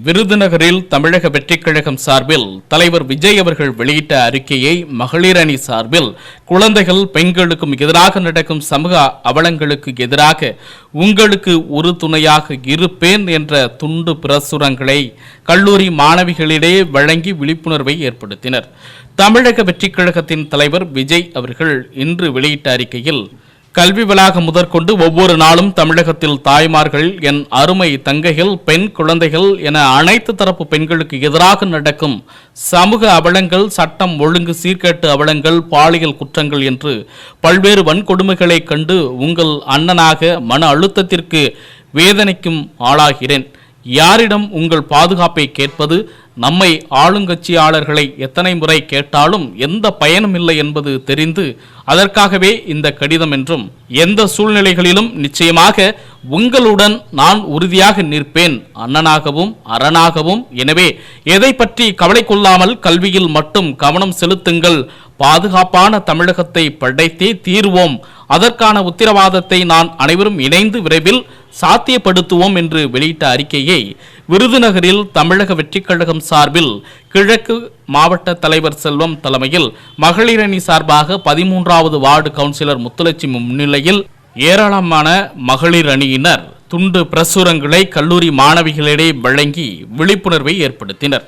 விருதுநகரில் தமிழக வெற்றிக் கழகம் சார்பில் தலைவர் விஜய் அவர்கள் வெளியிட்ட அறிக்கையை மகளிர் அணி சார்பில் குழந்தைகள் பெண்களுக்கும் எதிராக நடக்கும் சமூக அவலங்களுக்கு எதிராக உங்களுக்கு ஒரு துணையாக இருப்பேன் என்ற துண்டு பிரசுரங்களை கல்லூரி மாணவிகளிடையே வழங்கி விழிப்புணர்வை ஏற்படுத்தினர். தமிழக வெற்றிக் கழகத்தின் தலைவர் விஜய் அவர்கள் இன்று வெளியிட்ட அறிக்கையில் கல்வி வளாகம் முதற்கொண்டு ஒவ்வொரு நாளும் தமிழகத்தில் தாய்மார்கள் என் அருமை தங்கைகள் பெண் குழந்தைகள் என அனைத்து தரப்பு பெண்களுக்கு எதிராக நடக்கும் சமூக அவலங்கள் சட்டம் ஒழுங்கு சீர்கேட்டு அவலங்கள் பாலியல் குற்றங்கள் என்று பல்வேறு வன்கொடுமைகளை கண்டு உங்கள் அண்ணனாக மன அழுத்தத்திற்கு வேதனைக்கும் ஆளாகிறேன். யாரிடம் உங்கள் பாதுகாப்பை கேட்பது நம்மை ஆளுங்கட்சியாளர்களை எத்தனை முறை கேட்டாலும் எந்த பயனும் இல்லை என்பது தெரிந்து அதற்காகவே இந்த கடிதம் என்றும் எந்த சூழ்நிலைகளிலும் நிச்சயமாக உங்களுடன் நான் உறுதியாக நிற்பேன். அண்ணனாகவும் அரணாகவும். எனவே எதை பற்றி கவலை கொள்ளாமல் கல்வியில் மட்டும் கவனம் செலுத்துங்கள். பாதுகாப்பான தமிழகத்தை படைத்தே தீர்வோம். அதற்கான உத்தரவாதத்தை நான் அனைவரும் இணைந்து விரைவில் சாத்தியப்படுத்துவோம் என்று வெளியிட்ட அறிக்கையை விருதுநகரில் தமிழக வெற்றிக் கழகம் சார்பில் கிழக்கு மாவட்ட தலைவர் செல்வம் தலைமையில் மகளிர் அணி சார்பாக பதிமூன்றாவது வார்டு கவுன்சிலர் முத்துலட்சுமி முன்னிலையில் ஏராளமான மகளிர் அணியினர் துண்டு பிரசுரங்களை கல்லூரி மாணவிகளிடையே வழங்கி விழிப்புணர்வை ஏற்படுத்தினர்.